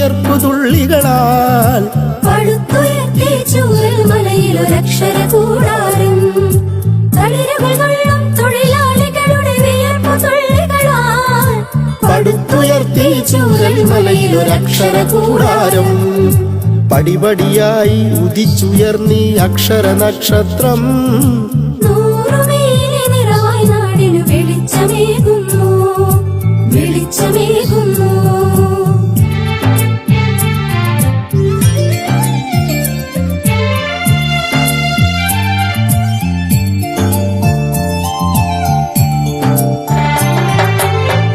വിയർപ്പു തുള്ളികളാൽ പടുത്തുയർത്തി ചൂരൽ മലയിലൊരക്ഷര കൂടാരം. തളിരുകൾ കൊള്ളും തൊഴിലാളികളുടെ വിയർപ്പു തുള്ളികളാൽ പടുത്തുയർത്തി ചൂരൽ മലയിലൊരക്ഷര കൂടാരം. പടിപടിയായി ഉദിച്ചുയർന്നീ അക്ഷര നക്ഷത്രം. വെളിച്ചമേകുന്നു. വെളിച്ചമേകുന്നു.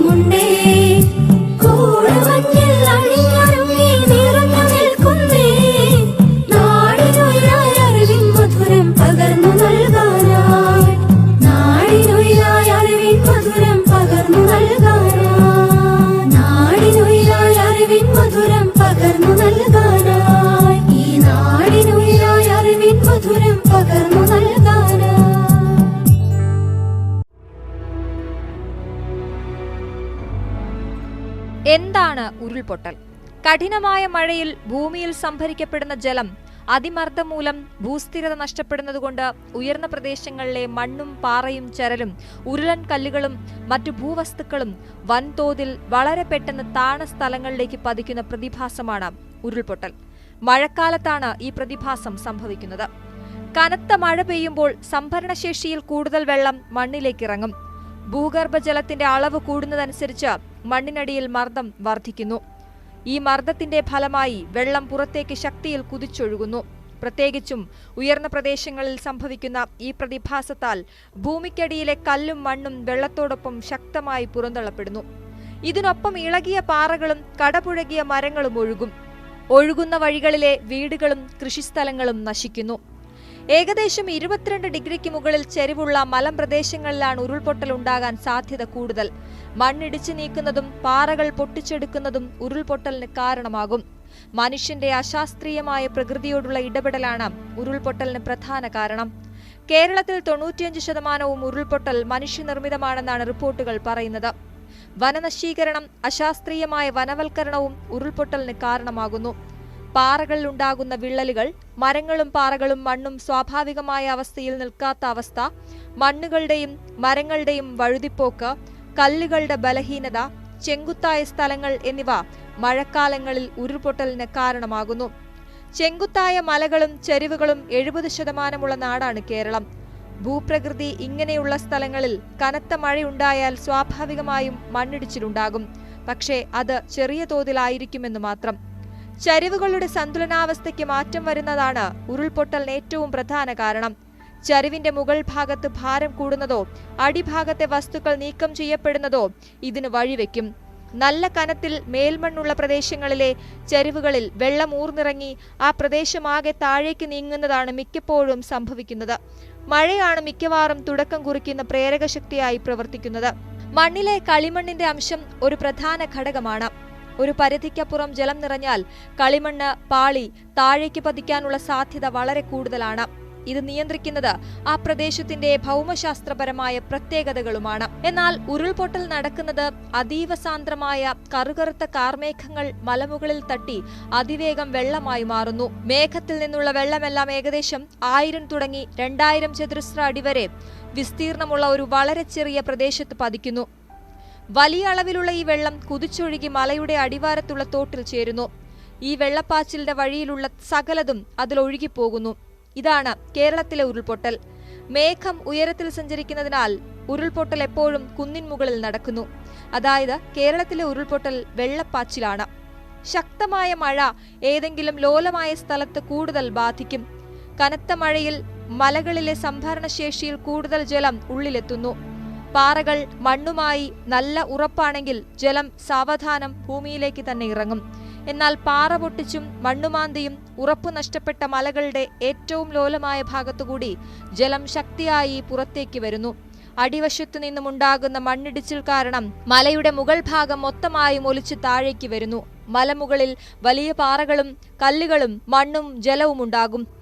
നിൽക്കുന്നേ. മധുരം പകർന്നു മധുരം പകർന്നു മധുരം പകർന്നു നൽകാനായി. എന്താണ് ഉരുൾപൊട്ടൽ. കഠിനമായ മഴയിൽ ഭൂമിയിൽ സംഭരിക്കപ്പെടുന്ന ജലം അതിമർദ്ദം മൂലം ഭൂസ്ഥിരത നഷ്ടപ്പെടുന്നതുകൊണ്ട് ഉയർന്ന പ്രദേശങ്ങളിലെ മണ്ണും പാറയും ചരലും ഉരുളൻ കല്ലുകളും മറ്റു ഭൂവസ്തുക്കളും വൻതോതിൽ വളരെ പെട്ടെന്ന് താണ സ്ഥലങ്ങളിലേക്ക് പതിക്കുന്ന പ്രതിഭാസമാണ് ഉരുൾപൊട്ടൽ. മഴക്കാലത്താണ് ഈ പ്രതിഭാസം സംഭവിക്കുന്നത്. കനത്ത മഴ പെയ്യുമ്പോൾ സംഭരണശേഷിയിൽ കൂടുതൽ വെള്ളം മണ്ണിലേക്ക് ഇറങ്ങും ഭൂഗർഭജലത്തിന്റെ അളവ് കൂടുന്നതനുസരിച്ച് മണ്ണിനടിയിൽ മർദ്ദം വർദ്ധിക്കുന്നു. ഈ മർദ്ദത്തിന്റെ ഫലമായി വെള്ളം പുറത്തേക്ക് ശക്തിയിൽ കുതിച്ചൊഴുകുന്നു. പ്രത്യേകിച്ചും ഉയർന്ന പ്രദേശങ്ങളിൽ സംഭവിക്കുന്ന ഈ പ്രതിഭാസത്താൽ ഭൂമിക്കടിയിലെ കല്ലും മണ്ണും വെള്ളത്തോടൊപ്പം ശക്തമായി പുറന്തള്ളപ്പെടുന്നു. ഇതിനൊപ്പം ഇളകിയ പാറകളും കടപുഴകിയ മരങ്ങളും ഒഴുകും. ഒഴുകുന്ന വഴികളിലെ വീടുകളും കൃഷിസ്ഥലങ്ങളും നശിക്കുന്നു. ഏകദേശം ഇരുപത്തിരണ്ട് ഡിഗ്രിക്ക് മുകളിൽ ചെരിവുള്ള മലമ്പ്രദേശങ്ങളിലാണ് ഉരുൾപൊട്ടൽ ഉണ്ടാകാൻ സാധ്യത കൂടുതൽ. മണ്ണിടിച്ചു നീക്കുന്നതും പാറകൾ പൊട്ടിച്ചെടുക്കുന്നതും ഉരുൾപൊട്ടലിന് കാരണമാകും. മനുഷ്യന്റെ അശാസ്ത്രീയമായ പ്രകൃതിയോടുള്ള ഇടപെടലാണ് ഉരുൾപൊട്ടലിന് പ്രധാന കാരണം. കേരളത്തിൽ തൊണ്ണൂറ്റിയഞ്ച് ശതമാനവും ഉരുൾപൊട്ടൽ മനുഷ്യനിർമ്മിതമാണെന്നാണ് റിപ്പോർട്ടുകൾ പറയുന്നത്. വനനശീകരണം അശാസ്ത്രീയമായ വനവൽക്കരണവും ഉരുൾപൊട്ടലിന് കാരണമാകുന്നു. പാറകളിൽ ഉണ്ടാകുന്ന വിള്ളലുകൾ മരങ്ങളും പാറകളും മണ്ണും സ്വാഭാവികമായ അവസ്ഥയിൽ നിൽക്കാത്ത അവസ്ഥ മണ്ണുകളുടെയും മരങ്ങളുടെയും വഴുതിപ്പോക്ക് കല്ലുകളുടെ ബലഹീനത ചെങ്കുത്തായ സ്ഥലങ്ങൾ എന്നിവ മഴക്കാലങ്ങളിൽ ഉരുൾപൊട്ടലിന് കാരണമാകുന്നു. ചെങ്കുത്തായ മലകളും ചെരുവുകളും എഴുപത് ശതമാനമുള്ള നാടാണ് കേരളം. ഭൂപ്രകൃതി ഇങ്ങനെയുള്ള സ്ഥലങ്ങളിൽ കനത്ത മഴയുണ്ടായാൽ സ്വാഭാവികമായും മണ്ണിടിച്ചിലുണ്ടാകും. പക്ഷേ അത് ചെറിയ തോതിലായിരിക്കുമെന്ന് മാത്രം. ചരിവുകളുടെ സന്തുലനാവസ്ഥയ്ക്ക് മാറ്റം വരുന്നതാണ് ഉരുൾപൊട്ടലിന് ഏറ്റവും പ്രധാന കാരണം. ചരിവിന്റെ മുകൾ ഭാഗത്ത് ഭാരം കൂടുന്നതോ അടിഭാഗത്തെ വസ്തുക്കൾ നീക്കം ചെയ്യപ്പെടുന്നതോ ഇതിന് വഴിവെക്കും. നല്ല കനത്തിൽ മേൽമണ്ണുള്ള പ്രദേശങ്ങളിലെ ചരിവുകളിൽ വെള്ളം ഊർന്നിറങ്ങി ആ പ്രദേശമാകെ താഴേക്ക് നീങ്ങുന്നതാണ് മിക്കപ്പോഴും സംഭവിക്കുന്നത്. മഴയാണ് മിക്കവാറും തുടക്കം കുറിക്കുന്ന പ്രേരക ശക്തിയായി പ്രവർത്തിക്കുന്നത്. മണ്ണിലെ കളിമണ്ണിന്റെ അംശം ഒരു പ്രധാന ഘടകമാണ്. ഒരു പരിധിക്കപ്പുറം ജലം നിറഞ്ഞാൽ കളിമണ്ണ് പാളി താഴേക്ക് പതിക്കാനുള്ള സാധ്യത വളരെ കൂടുതലാണ്. ഇത് നിയന്ത്രിക്കുന്നത് ആ പ്രദേശത്തിന്റെ ഭൗമശാസ്ത്രപരമായ പ്രത്യേകതകളുമാണ്. എന്നാൽ ഉരുൾപൊട്ടൽ നടക്കുന്നത് അതീവ സാന്ദ്രമായ കറുകറുത്ത കാർമേഘങ്ങൾ മലമുകളിൽ തട്ടി അതിവേഗം വെള്ളമായി മാറുന്നു. മേഘത്തിൽ നിന്നുള്ള വെള്ളമെല്ലാം ഏകദേശം ആയിരം തുടങ്ങി രണ്ടായിരം ചതുരശ്ര അടി വരെ വിസ്തീർണമുള്ള ഒരു വളരെ ചെറിയ പ്രദേശത്ത് പതിക്കുന്നു. വലിയ അളവിലുള്ള ഈ വെള്ളം കുതിച്ചൊഴുകി മലയുടെ അടിവാരത്തുള്ള തോട്ടിൽ ചേരുന്നു. ഈ വെള്ളപ്പാച്ചിലിന്റെ വഴിയിലുള്ള സകലതും അതിൽ ഒഴുകിപ്പോകുന്നു. ഇതാണ് കേരളത്തിലെ ഉരുൾപൊട്ടൽ. മേഘം ഉയരത്തിൽ സഞ്ചരിക്കുന്നതിനാൽ ഉരുൾപൊട്ടൽ എപ്പോഴും കുന്നിൻ മുകളിൽ നടക്കുന്നു. അതായത് കേരളത്തിലെ ഉരുൾപൊട്ടൽ വെള്ളപ്പാച്ചിലാണ്. ശക്തമായ മഴ ഏതെങ്കിലും ലോലമായ സ്ഥലത്ത് കൂടുതൽ ബാധിക്കും. കനത്ത മഴയിൽ മലകളിലെ സംഭരണശേഷിയിൽ കൂടുതൽ ജലം ഉള്ളിലെത്തുന്നു. പാറകൾ മണ്ണുമായി നല്ല ഉറപ്പാണെങ്കിൽ ജലം സാവധാനം ഭൂമിയിലേക്ക് തന്നെ ഇറങ്ങും. എന്നാൽ പാറ പൊട്ടിച്ചും മണ്ണുമാന്തിയും ഉറപ്പു നഷ്ടപ്പെട്ട മലകളുടെ ഏറ്റവും ലോലമായ ഭാഗത്തുകൂടി ജലം ശക്തിയായി പുറത്തേക്ക് വരുന്നു. അടിവശത്തു നിന്നുമുണ്ടാകുന്ന മണ്ണിടിച്ചിൽ കാരണം മലയുടെ മുകൾ ഭാഗം മൊത്തമായും ഒലിച്ച് താഴേക്ക് വരുന്നു. മലമുകളിൽ വലിയ പാറകളും കല്ലുകളും മണ്ണും ജലവും ഉണ്ടാകും.